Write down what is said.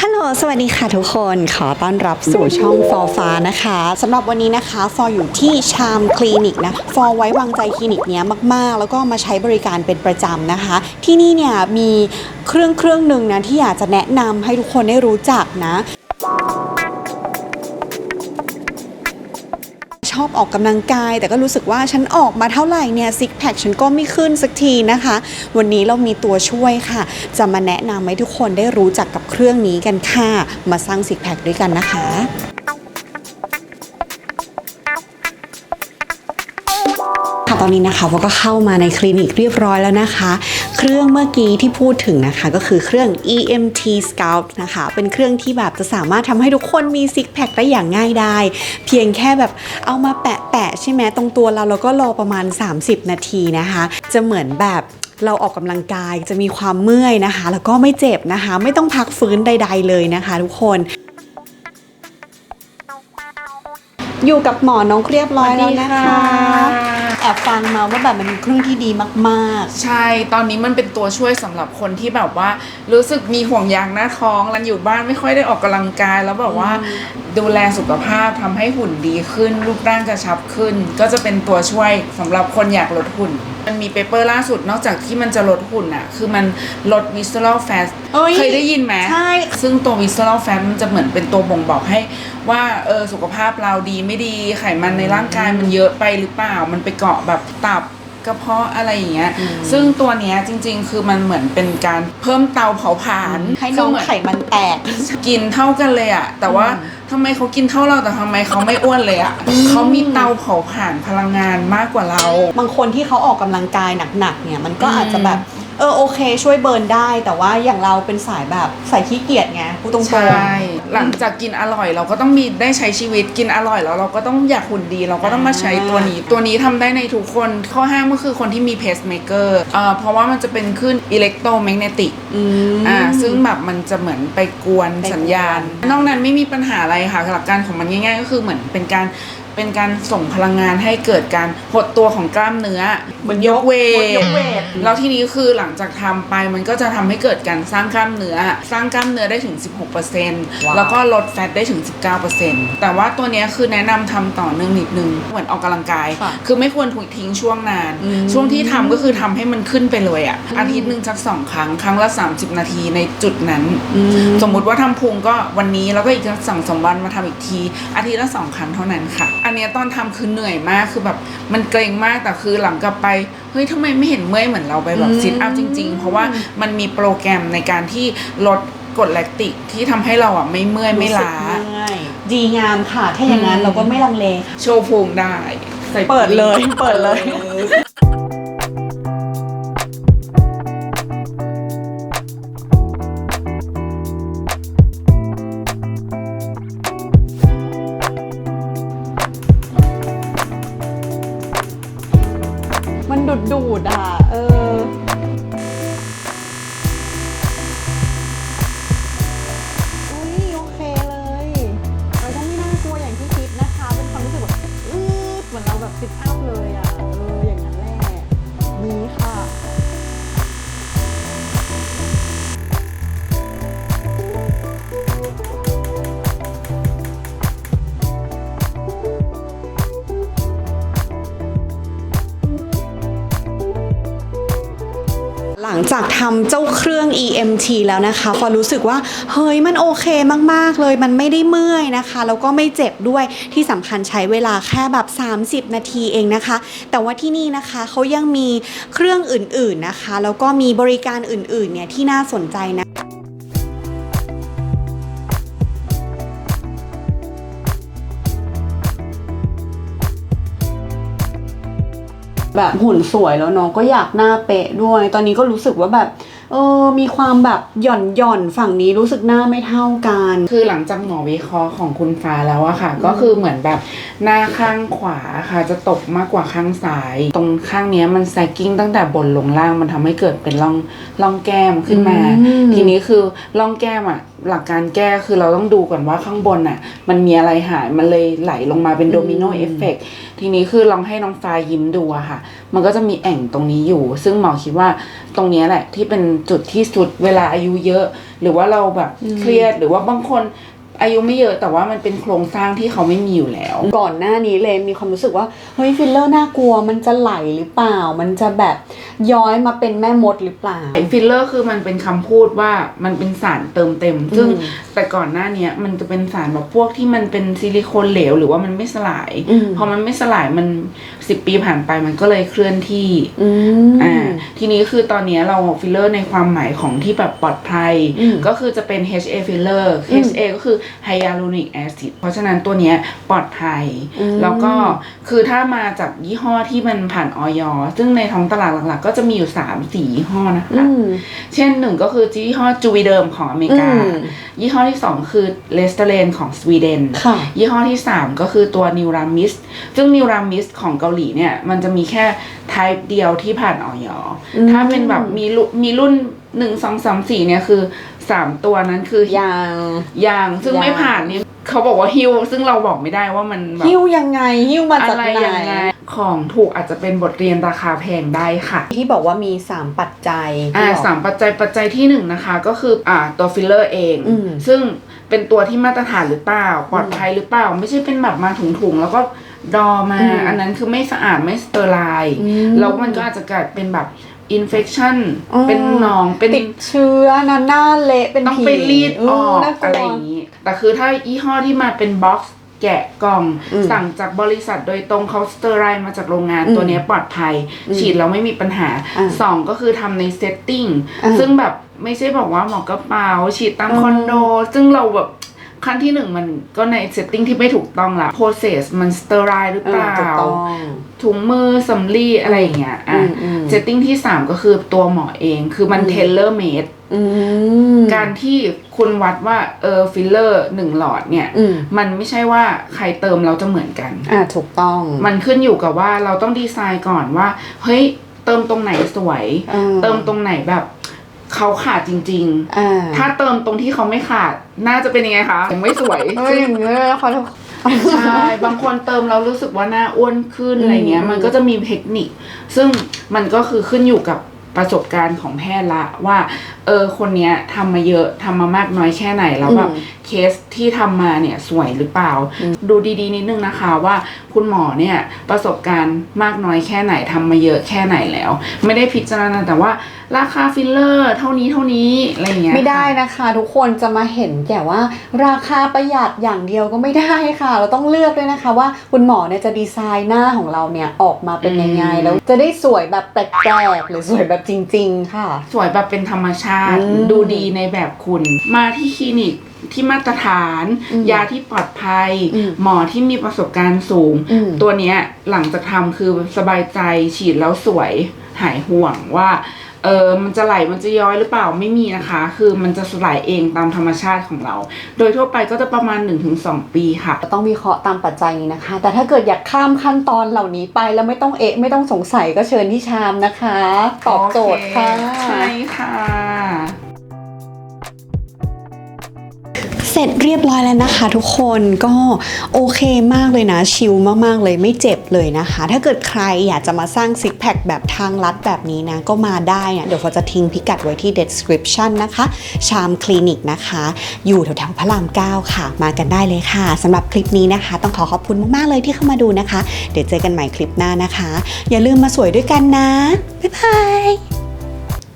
ฮัลโหล สวัสดีค่ะทุกคน ขอต้อนรับสู่ช่องฟอฟ้านะคะสำหรับวันนี้นะคะฟออยู่ที่ชามคลินิกนะฟอไว้วางใจคลินิกเนี้ยมาก ๆ แล้วก็มาใช้บริการเป็นประจำนะคะ ที่นี่เนี่ยมีเครื่องเครื่องหนึ่งนะที่อยากจะแนะนำให้ทุกคนได้รู้จักนะ ชอบออกกำลังกาย แต่ก็รู้สึกว่าฉันออกมาเท่าไหร่เนี่ยซิกแพคฉันก็ไม่ขึ้นสักทีนะคะ วันนี้เรามีตัวช่วยค่ะ จะมาแนะนำให้ทุกคนได้รู้จักกับเครื่องนี้กันค่ะ มาสร้างซิกแพคด้วยกันนะคะค่ะตอนนี้นะคะเราก็เข้ามาในคลินิกเรียบร้อยแล้วนะคะ เครื่องเมื่อกี้ที่พูดถึงนะคะ ก็คือเครื่อง EMT Scout นะคะ เป็นเครื่องที่แบบจะสามารถทำให้ทุกคนมีซิกแพคได้อย่างง่ายได้ เพียงแค่แบบเอามาแปะๆใช่ไหมตรงตัวเราแล้วก็รอประมาณ 30 นาทีนะคะ จะเหมือนแบบเราออกกำลังกายจะมีความเมื่อยนะคะ แล้วก็ไม่เจ็บนะคะ ไม่ต้องพักฟื้นใด ๆ เลยนะคะ ทุกคน อยู่กับหมอนกเรียบร้อยแล้วนะคะ แอบฟังมาว่าแบบมันเป็นเครื่องที่ดีมากใช่ ตอนนี้มันเป็นตัวช่วยสำหรับคนที่แบบว่า รู้สึกมีห่วงยางหน้าท้องแล้วอยู่บ้านไม่ค่อยได้ออกกำลังกาย แล้วแบบว่าดูแลสุขภาพทำให้หุ่นดีขึ้น รูปร่างกระชับขึ้น ก็จะเป็นตัวช่วยสำหรับคนอยากลดหุ่น มันมีเปเปอร์ล่าสุดนอกจากที่มันจะลดหุ่นอะคือมันลด visceral fat เอ้ยเคยได้ยินไหมใช่ ซึ่งตัว visceral fat มันจะเหมือนเป็นตัวบ่งบอกให้ ว่าเออสุขภาพเราดีไม่ดีไขมันในร่างกายมันเยอะไปหรือเปล่า มันไปเกาะแบบตับ กระเพาะอะไรอย่างเงี้ย ซึ่งตัวเนี้ยจริง ๆ คือมันเหมือนเป็นการเพิ่มเตาเผาผลาญๆให้น้องคืเหมืไขมันแตก กินเท่ากันเลยอะแต่ว่าทำไมเขากินเท่าเราแต่ทำไมเขาไม่อ้วนเลยอะเขามีเตาเผาผลาญพลังงานมากกว่าเรา บางคนที่เขาออกกำลังกายหนักๆเนี่ยมันก็อืมอาจจะแบบ เออโอเค ช่วยเบิร์นได้ แต่ว่าอย่างเราเป็นสายแบบสายขี้เกียจไงพูดตรงใช่ หลังจากกินอร่อยเราก็ต้องมีได้ใช้ชีวิตกินอร่อยแล้วเราก็ต้องอยากหุ่นดี เราก็ต้องมาใช้ตัวนี้ ตัวนี้ทำได้ในทุกคนข้อห้ามก็คือคนที่มีเพสเมเกอร์เอ่อเพราะว่ามันจะเป็นขึ้นอิเล็กโทรแมกเนติกๆอืม อ่าซึ่งแบบมันจะเหมือนไปกวนไปกวน สัญญาณ นอกนั้นไม่มีปัญหาอะไรค่ะหลักการของมันง่ายๆ ก็คือเหมือนเป็นการ เป็นการส่งพลังงานให้เกิดการหดตัวของกล้ามเนื้อเหมือนยกเวเหมือนยกเวทแล้วทีนี้คือหลังจากทำไปมันก็จะทำให้เกิดการสร้างกล้ามเนื้อ สร้างกล้ามเนื้อได้ถึง 16%แล้วก็ลดแฟตได้ถึง 19%แต่ว่าตัวเนี้ยคือแนะนำทำต่อเนื่องนิดนึงเหมือนออกกำลังกายค่ะคือไม่ควรถูกทิ้งช่วงนานอืมช่วงที่ทำก็คือทำให้มันขึ้นไปเลยอะอาทิตย์หนึ่งสักสองครั้งครั้งละ 30 นาทีในจุดนั้นอืมสมมุติว่าทำพุงก็วันนี้แล้วก็อีกสักสองสามวันมาทำอีกที อาทิตย์ละสองครั้งเท่านั้นค่ะอันเนี้ยตอนทำคือเหนื่อยมากคือแบบมันเกรงมากแต่คือหลังกลับไปเฮ้ยทำไมไม่เห็นเมื่อยเหมือนเราไปแบบอืมซิทอัพจริง ๆ เพราะว่ามันมีโปรแกรมในการที่ลดกรดแลคติกที่ทำให้เราอะไม่เมื่อยไม่ล้ารู้สึกง่ายดีงามค่ะ ถ้าอย่างนั้นอืมเราก็ไม่ลังเลค่ะโชว์พุงได้ใส่เปิดเลย เปิดเลย ดูดดูดอะ เออ ลังจากทำเจ้าเครื่อง EMT แล้วนะคะฟอรู้สึกว่าเฮ้ยมันโอเคมากๆเลย มันไม่ได้เมื่อยนะคะ แล้วก็ไม่เจ็บด้วยที่สำคัญใช้เวลาแค่แบบ 30 นาทีเองนะคะ แต่ว่าที่นี่นะคะเขายังมีเครื่องอื่นๆนะคะ แล้วก็มีบริการอื่นๆเนี่ยที่น่าสนใจนะ แบบหุ่นสวยแล้วเนาะก็อยากหน้าเป๊ะด้วย ตอนนี้ก็รู้สึกว่าแบบเออมีความแบบหย่อนหย่อนๆฝั่งนี้รู้สึกหน้าไม่เท่ากัน คือหลังจากหมอวิเคราะห์ของคุณฟ้าแล้วอะค่ะ ก็คือเหมือนแบบหน้าข้างขวาค่ะ จะตกมากกว่าข้างซ้าย ตรงข้างเนี้ยมันแซกกิ้งตั้งแต่บนลงล่างมันทำให้เกิดเป็นร่องร่องแก้มขึ้นมาอืมทีนี้คือร่องแก้มอะ หลักการแก้คือเราต้องดูก่อนว่าข้างบนอะมันมีอะไรหายมันเลยไหลลงมาเป็นโดมิโนเอฟเฟกทีนี้คือลองให้น้องฟ้ายิ้มดูอะค่ะ มันก็จะมีแอ่งตรงนี้อยู่ ซึ่งหมอคิดว่าตรงเนี้ยแหละที่เป็นจุดที่สุดเวลาอายุเยอะ หรือว่าเราแบบเครียดหรือว่าบางคน อายุไม่เยอะแต่ว่ามันเป็นโครงสร้างที่เขาไม่มีอยู่แล้ว ก่อนหน้านี้เลยมีความรู้สึกว่าเฮ้ยฟิลเลอร์น่ากลัวมันจะไหลหรือเปล่า มันจะแบบย้อยมาเป็นแม่มดหรือเปล่าฟิลเลอร์คือมันเป็นคำพูดว่ามันเป็นสารเติมเต็ม ซึ่งอืมแต่ก่อนหน้าเนี้ยมันจะเป็นสารแบบพวกที่มันเป็นซิลิโคนเหลวหรือว่ามันไม่สลายอืมพอมันไม่สลายมันสิบปีผ่านไปมันก็เลยเคลื่อนที่อืมอ่าทีนี้คือตอนเนี้ยเราฟิลเลอร์ในความหมายของที่แบบปลอดภัยอืมก็คือจะเป็น HA filler อืม HA ก็คือ hyaluronic acid เพราะฉะนั้นตัวเนี้ยปลอดภัยอืมแล้วก็คือถ้ามาจากยี่ห้อที่มันผ่านออยซึ่งในท้องตลาดหลักๆ ก็จะมีอยู่3 4ยี่ห้อนะคะอืมเช่นหนึ่งก็คือยี่ห้อจูวีเดิมของอเมริกาอืมยี่ห้อที่ 2 คือเลสเตเลนของสวีเดนค่ะยี่ห้อที่ 3 ก็คือตัวนิวรามิสซึ่งนิวรามิสของเกาหลีเนี่ยมันจะมีแค่ type เดียวที่ผ่านออยอืมถ้าเป็นแบบมีรุ่นมีรุ่น1 2 3 4เนี่ยคือ 3ตัวนั้นคือยาง ยางซึ่งยาง ไม่ผ่านนี่เขาบอกว่าฮิวซึ่งเราบอกไม่ได้ว่ามันแบบหิ้วยังไง หิ้วมาอะจากไรไหนยังไงของถูกอาจจะเป็นบทเรียนราคาแพงได้ค่ะ ที่บอกว่ามี3ปัจจัยอ่าที่บอก สามปัจจัยปัจจัยที่หนึ่งนะคะ ก็คืออ่าตัวฟิลเลอร์เอง อืมซึ่งเป็นตัวที่มาตรฐานหรือเปล่าปลอดภัยหรือเปล่า ไม่ใช่เป็นแบบมาถุงๆแล้วก็ดอมา อืม อันนั้นคือไม่สะอาดไม่สเตอร์ไลน์ อืม แล้วมันก็อาจจะเกิดเป็นแบบ อินเฟ t ชันอ๋อเป็นหนองเป็นติดเชื้อนะหน้าเละเป็นต้องผีไปรีดออกน่ากลัวอะไรอย่างนี้ แต่คือถ้ายี่ห้อที่มาเป็นบ็อกซ์แกะกล่องอืมสั่งจากบริษัทโดยตรงเขาสเตอร์ไรมาจากโรงงานอืมตัวเนี้ยปลอดภัยอืมฉีดแล้วไม่มีปัญหาอ่าสองก็คือทำในเซตติ้งอ่าซึ่งแบบไม่ใช่บอกว่าหมอกระเป๋าฉีดตามอืมคอนโด ซึ่งเราแบบ ขั้นที่หนึ่งมันก็ในเซตติ้งที่ไม่ถูกต้องละ process มันสเตอร์ไรหรือเปล่าถูกต้องถุงมือสำลีอะไรอย่างเงี้ยอะอืมอืมเซตติ้งที่สามก็คือตัวหมอเองคือมันอืมเทเลอร์เมดอืมการที่คุณวัดว่าเออฟิลเลอร์หนึ่งหลอดเนี่ยอืมมันไม่ใช่ว่าใครเติมเราจะเหมือนกัน อ่าถูกต้อง มันขึ้นอยู่กับว่าเราต้องดีไซน์ก่อนว่า เฮ้ยเติมตรงไหนสวยอ่าเติมตรงไหนแบบ เขาขาดจริง อ่าๆ ถ้าเติมตรงที่เขาไม่ขาด น่าจะเป็นยังไงคะยังไม่สวยเอออย่างเงี้ยนะคะทุกใช่ บางคนเติมเรารู้สึกว่าหน้าอ้วนขึ้นอืมอะไรเงี้ย อืม มันก็จะมีเทคนิค ซึ่งมันก็คือขึ้นอยู่กับประสบการณ์ของแพทย์ละว่า เออ คนเนี้ยทำมาเยอะทำมามากน้อยแค่ไหนแล้วแบบอืมเค สที่ทำมาเนี่ยสวยหรือเปล่าอืมดูดีๆนิดนึงนะคะว่าคุณหมอเนี่ยประสบการณ์มากน้อยแค่ไหนทำมาเยอะแค่ไหนแล้ว ไม่ได้พิจารณาแต่ว่าราคาฟิลเลอร์ เท่านี้เท่านี้อะไรเงี้ยไม่ได้ค่ะนะคะทุกคนจะมาเห็นแต่ว่าราคาประหยัดอย่างเดียวก็ไม่ได้ค่ะ เราต้องเลือกด้วยนะคะว่าคุณหมอเนี่ยจะดีไซน์หน้าของเราเนี่ยออกมาเป็นยังไงอืมแล้วจะได้สวยแบบแปลกๆหรือสวยแบบจริง ๆ ค่ะ สวยแบบเป็นธรรมชาติอืมดูดีในแบบคุณ มาที่คลินิก ที่มาตรฐานอืมยาที่ปลอดภัยอืมหมอที่มีประสบการณ์สูงอืมตัวเนี้ยหลังจากทำคือสบายใจฉีดแล้วสวยหายห่วงว่าเออมันจะไหล มันจะย้อยหรือเปล่า ไม่มีนะคะ คือมันจะสลายเองตามธรรมชาติของเรา โดยทั่วไปก็จะประมาณ 1-2 ปีค่ะ ต้องวิเคราะห์ตามปัจจัยนี้นะคะ แต่ถ้าเกิดอยากข้ามขั้นตอนเหล่านี้ไปแล้วไม่ต้องเอะไม่ต้องสงสัยก็เชิญที่ชามนะคะ ตอบโจทย์ค่ะโอเคใช่ค่ะ เสร็จเรียบร้อยแล้วนะคะทุกคนก็โอเคมากเลยนะ ชิลมากๆเลยไม่เจ็บเลยนะคะ ถ้าเกิดใครอยากจะมาสร้างซิกแพคแบบทางลัดแบบนี้นะ ก็มาได้นะเดี๋ยวฟอจะทิ้งพิกัดไว้ที่ description นะคะ ชามคลินิกนะคะ อยู่แถวๆพระราม9ค่ะ มากันได้เลยค่ะสำหรับคลิปนี้นะคะ ต้องขอขอบคุณมากๆเลยที่เข้ามาดูนะคะ เดี๋ยวเจอกันใหม่คลิปหน้านะคะ อย่าลืมมาสวยด้วยกันนะบ๊ายบาย